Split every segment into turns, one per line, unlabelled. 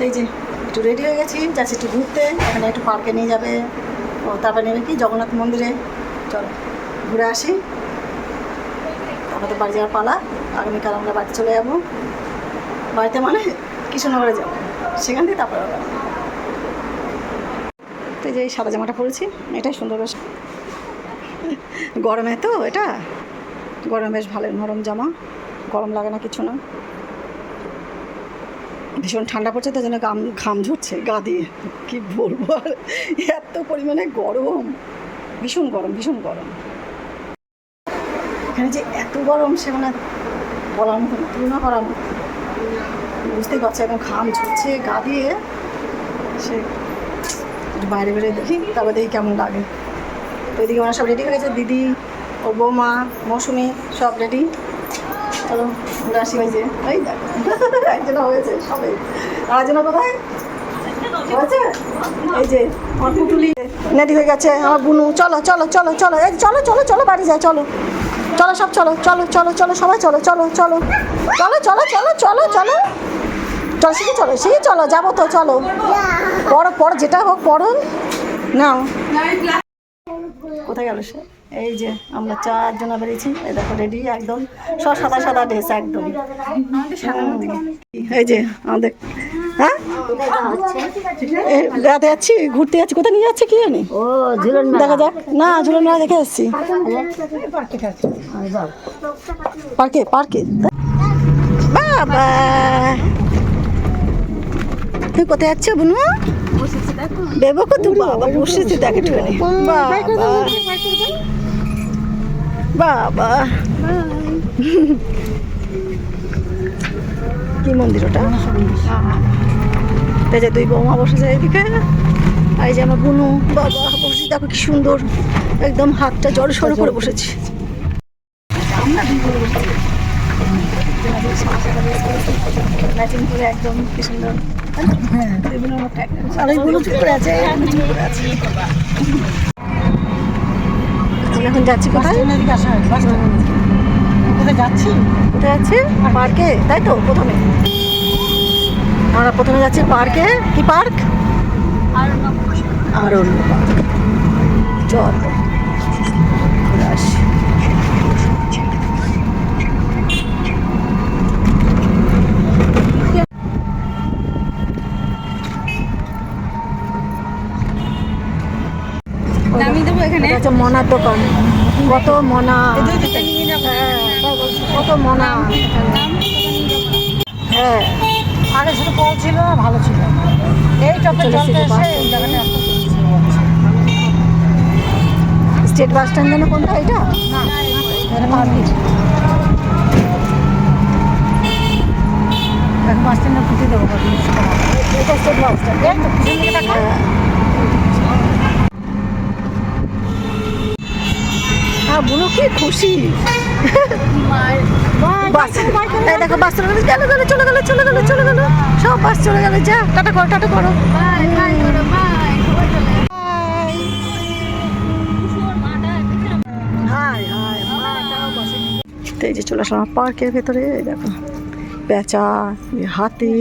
এই যে একটু রেডি হয়ে গেছি, যাচ্ছি একটু ঘুরতে, এখানে একটু পার্কে নিয়ে যাবে। ও, তারপরে নেবে কি? জগন্নাথ মন্দিরে। চল, ঘুরে আসি। তো বাড়ি যাওয়ার পালা। আগামীকাল আমরা বাড়ি চলে যাব। বাড়িতে মানে কৃষ্ণনগরে যাব। সেখান থেকে তারপরে তো এই যে সাদা জামাটা পরেছি, এটাই সুন্দর বেশ। গরমে তো এটা। গরম বেশ ভালো, নরম জামা। গরম লাগে না কিছু না। ভীষণ ঠান্ডা পড়ছে তো যেন গাম, ঘাম ঝরছে, গা দিয়ে। কি বলব আর? এত পরিমাণে গরম। ভীষণ গরম ভীষণ গরম। এখানে যে এত গরম, সে মানে বলার মতো তুলনা করার মতো। বুঝতেই পারছি, একদম ঘাম ঝরছে, গা দিয়ে। সে বাইরে বেরিয়ে দেখি, তারপর দেখি কেমন লাগে। এদিকে ওরা সব রেডি হয়ে গেছে, দিদি ও বৌমা, মৌসুমি, সব রেডি চলো আসি ওই যে একজনা হয়েছে হয়ে গেছে বুনু চলো চলো চলো চলো এই চলো চলো চলো বাড়ি যাই চলো চলো সব চলো চলো চলো চলো সবাই চলো চলো চলো চলো চলো চলো চলো চলো চলো চলো চলো যাব তো চলো যেটা হোক পড়ো কোথায় গেল সে এই যে আমরা চারজন বেরিয়েছি। এই দেখো রেডি একদম সব সাদা সাদা ড্রেস একদম। এই যে আমাদের হ্যাঁ? এই বেড়াতে যাচ্ছি ঘুরতে যাচ্ছি কোথায় নিয়ে যাচ্ছে কি জানি?
ও ঝুলন
দেখা যাক। না ঝুলন মেলা দেখে এসছি পার্কে পার্কে। বাবা! তুই কোথায় যাচ্ছ বুনু? দেবো কত বাবা বসেছি দেখে বাবা! বাবা। কি মন্দির ওটা? যে দুই বৌমা বসেছে এইদিকে আর এই যে আমার বুনু। বাবা বসেছি দেখো কি সুন্দর। একদম হাতটা জড় সড়ো করে বসেছি। একদম কি সুন্দর চুপ আছে আছে। আমরা এখন যাচ্ছি কোথায়?
কোথায় যাচ্ছি?
কোথায় যাচ্ছি? পার্কে তাই তো প্রথমে। আমরা প্রথমে যাচ্ছি পার্কে। কি পার্ক? আর অন্য পার্ক চল। আসি। কত কম কত মনা। কত মনা। হ্যাঁ।
আগে শুধু কল ছিল ভালো ছিল। এই চপে এই জায়গাটা
স্টেট বাস স্ট্যান্ড যেন কোনটা এটা?
বাস স্ট্যান্ডে। ফুটে দেবো
এটা স্টেট বাস স্ট্যান্ড। বুনো কি খুশি? দেখো, বাস চলে গেলো গেলো, চলে গেলো চলে গেলো চলে গেলো। সব বাস চলে গেলো, যা, টাটা করো টাটা করো। তো এই যে চলে আসলাম পার্কের ভেতরে, এই দেখো। পেঁচা হাতি।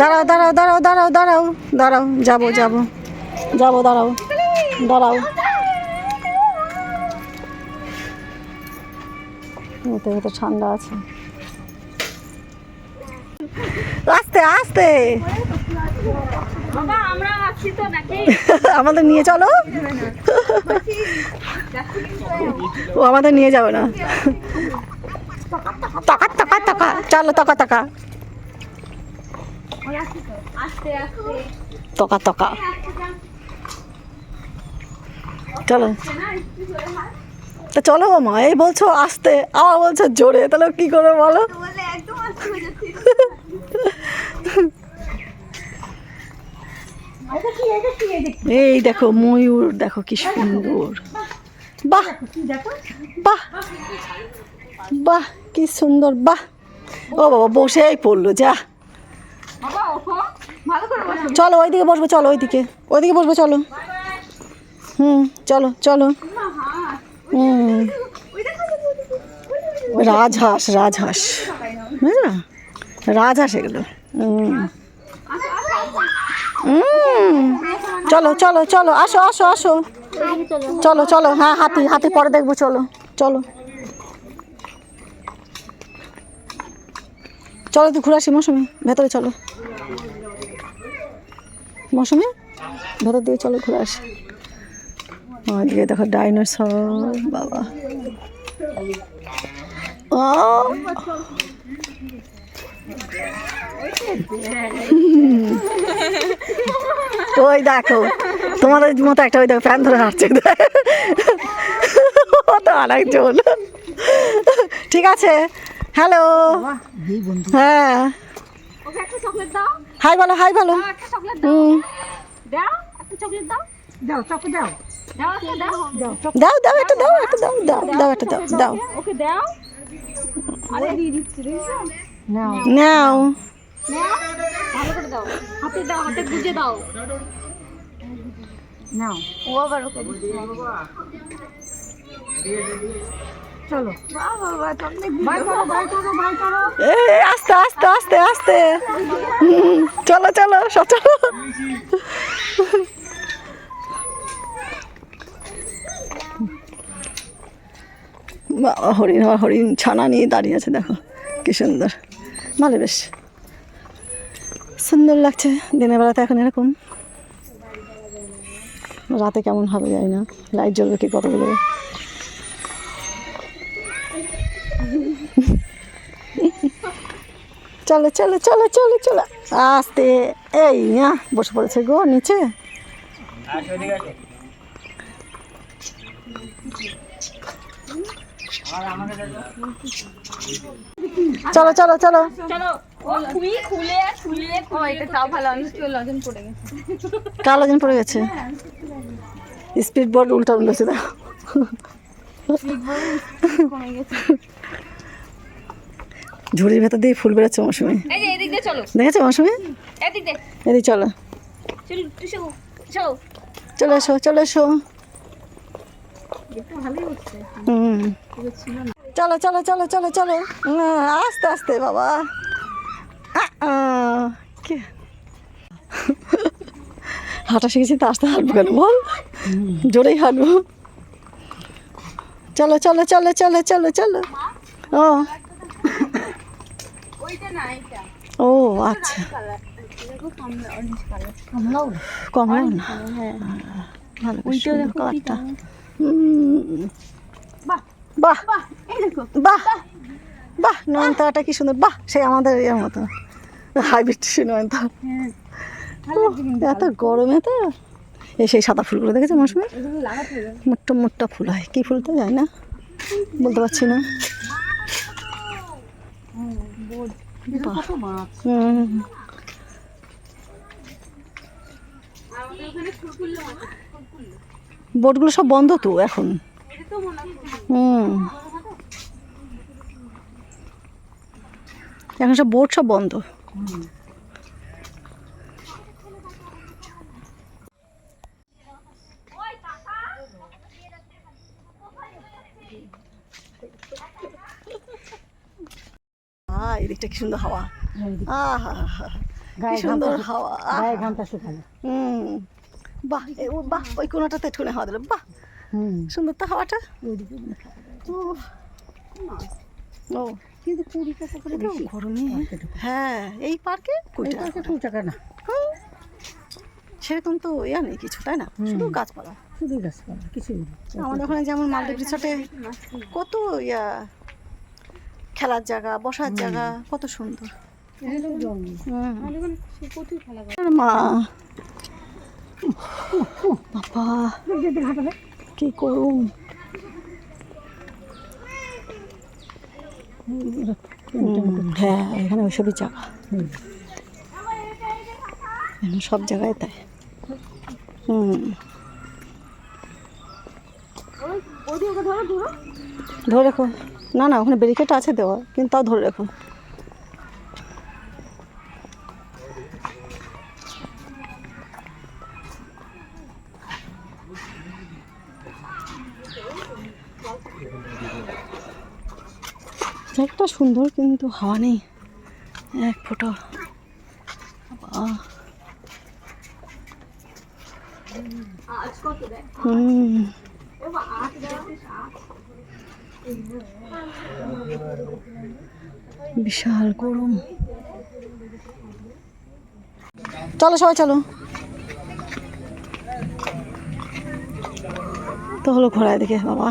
দাঁড়াও দাঁড়াও দাঁড়াও দাঁড়াও দাঁড়াও দাঁড়াও, যাব যাব। যাব, দাঁড়াও দাঁড়াও। ঠান্ডা আছে। আস্তে আস্তে। আমাদের নিয়ে চলো। ও আমাদের নিয়ে যাবে না। তাকা তাকা তাকা। চলো
তাকা তাকা।
তকা তকা। চলো। তা চলো গো মা এই বলছো আসতে, আবার বলছো জোরে, তাহলে কি করে বলো? এই দেখো ময়ূর, দেখো কি সুন্দর। বাহ বাহ বাহ, কি সুন্দর, বাহ। ও বাবা, বসেই পড়ল, যা। চলো, ওইদিকে বসবো, চলো, ওইদিকে ওইদিকে বসবো, চলো। হুম, চলো চলো। রাজহাঁস রাজহাঁস। বুঝলা? রাজহাঁস এগুলো। চলো চলো চলো, আসো আসো আসো। চলো চলো হ্যাঁ হাতি হাতি, পরে দেখব, চলো চলো। চলো তুই ঘুরে আসি, মৌসুমি, ভেতরে চলো। মৌসুমি, ভেতর দিয়ে চলো ঘুরে আসি। ওইদিকে দেখো ডাইনোসর বাবা। ও ওই দেখো তোমাদের মতো একটা ওই দেখো ফ্যান ধরে হাঁটছে। তো আরেকজন। ঠিক আছে হ্যালো। হ্যাঁ। হাই বলো হাই বলো।
দাও।
হুম।
দাও একটা চকলেট দাও।
দাও চাপে দাও
দাও একটা দাও
দাও চাপ
দাও দাও একটা দাও একটা দাও দাও দাও একটা দাও দাও
ওকে দাও আরে দিয়ে দিচ্ছি দেখছ
নাও
নাও
নাও ভালো করে দাও হাতে দাও হাতে গুজে দাও
নাও
ও আবার ওকে
চলো
বাহ বাবা চকলেট
বাই করো বাই করো বাই করো
এ আস্তে আস্তে আস্তে আস্তে হুম, চলো চলো সব চলো হরিণ হরিণ ছানা নিয়ে দাঁড়িয়ে আছে, দেখো, কি সুন্দর। ভালো বেশ। সুন্দর লাগছে, দিনের বেলাতে এখন এরকম। রাতে কেমন হবে জানি না, লাইট জ্বলবে কি কতগুলো চলো চলো চলো চলো চলো। আস্তে, এই বসে পড়েছে গো, নিচে।
লজন পড়ে গেছে।
কালো দিন পড়ে গেছে? স্পিড বোর্ড উল্টা উল্টেছে দেখো ঝুড়ির ভেতর দিয়ে ফুল বেরোচ্ছে মৌসুমি।
চলো।
দেখেছ মৌসুমি?
এদিক
চলো।
চলো চলো।
চলে এসো চলে এসো। চলো চলো চলো চলো চলো। আস্তে আস্তে বাবা। হাঁটা শিখেছি তো আস্তে হাঁটবো কেন বল? জোরেই হাঁটবো। চলো চলো চলো চলো চলো চলো। ও। ও আচ্ছা।
কমলাও
কমলা না?
হ্যাঁ।
ভালো
বাহ
বাহ।
বাহ
বাহ। বাহ। নয়নতারাটা কি সুন্দর। বাহ সেই আমাদের ইয়ের মতো। হাইব্রিড নয়নতা।
হ্যাঁ।
এত গরমে তো। এই সেই সাদা ফুলগুলো দেখেছ মৌসুমে? মোট্টা মোট্টা ফুল হয়। কী ফুল তো যায় না। বলতে পারছি না। হুম
আমাদের ওখানে ফুল ফুললো ফুল ফুললো
বোটগুলো সব বন্ধ তো এখন। হুম। এখন সব বোট সব বন্ধ। এদিকটা কি সুন্দর হাওয়া। আহা সুন্দর হাওয়া।
ঘামটা
হুম। বাহ এ ও বাহ ওই কোনাটাতে ঠুনে হাওয়া দিল বাহ। সুন্দর তো হাওয়াটা? ও
কিন্তু কুড়ি টাকা করে বেশি
গরমে হ্যাঁ এই পার্কে? কুড়ি টাকা।
কুড়ি টাকা না।
সেরকম তো ইয়া নেই কিছু তাই না? শুধু গাছপালা।
শুধু গাছপালা কিছুই নেই।
আমাদের ওখানে যেমন মালদ্বীপ রিসর্টে কত ইয়া খেলার জায়গা বসার জায়গা কত সুন্দর। মা বাবা। কি হুম, হ্যাঁ এখানে ওইসবই জায়গা। এখানে সব জায়গায় তাই হুম
ধরে
রাখো না না ওখানে ব্যারিকেড আছে দেওয়া কিন্তু তাও ধরে রাখো জায়গাটা সুন্দর কিন্তু হাওয়া নেই। এক ফোঁটা। হুম। বিশাল গরম। চলো সবাই, চলো। তো হলো ঘোড়ায় দেখে, বাবা।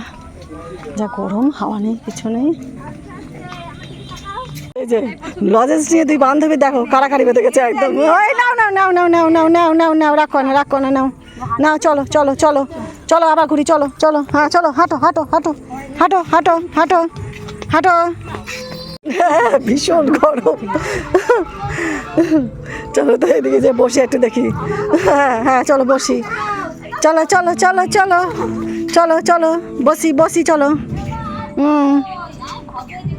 যা গরম, হাওয়া নেই, কিছু নেই। এই যে নিয়ে বান্ধবী, দেখো একদম। ওই, নাও নাও নাও নাও নাও নাও নাও নাও নাও না না নাও, চলো চলো চলো চলো আবার ঘুরি, চলো চলো হ্যাঁ চলো, হাঁটো হাঁটো হাঁটো হাঁটো হাঁটো হাঁটো হাঁটো। ভীষণ গরম। চলো তো এদিকে যে বসে একটু দেখি। হ্যাঁ হ্যাঁ চলো, বসি। চলো চলো চলো চলো। চলো চলো, বসি বসি, চলো। হুম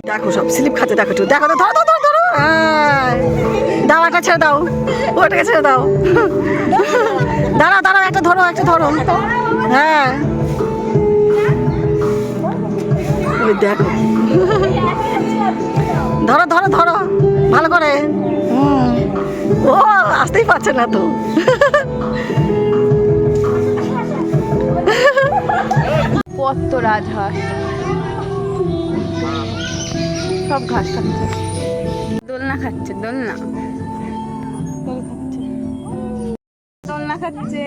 দেখো সব, স্লিপ খাতে দেখো একটু। দেখো ধরো ধরো ধরো। দাওয়াটা ছেড়ে দাও। ওটাকে ছেড়ে দাও। দাঁড়াও দাঁড়াও, একটা ধরো একটা ধরো। হ্যাঁ। দেখো। ধরো ধরো ধরো। ভালো করে। হুম ও, আসতেই পারছে না তো।
কত রাজহাঁস সব ঘাস খাচ্ছে। দোলনা খাচ্ছে দোলনা। দোল খাচ্ছে। দোলনা খাচ্ছে।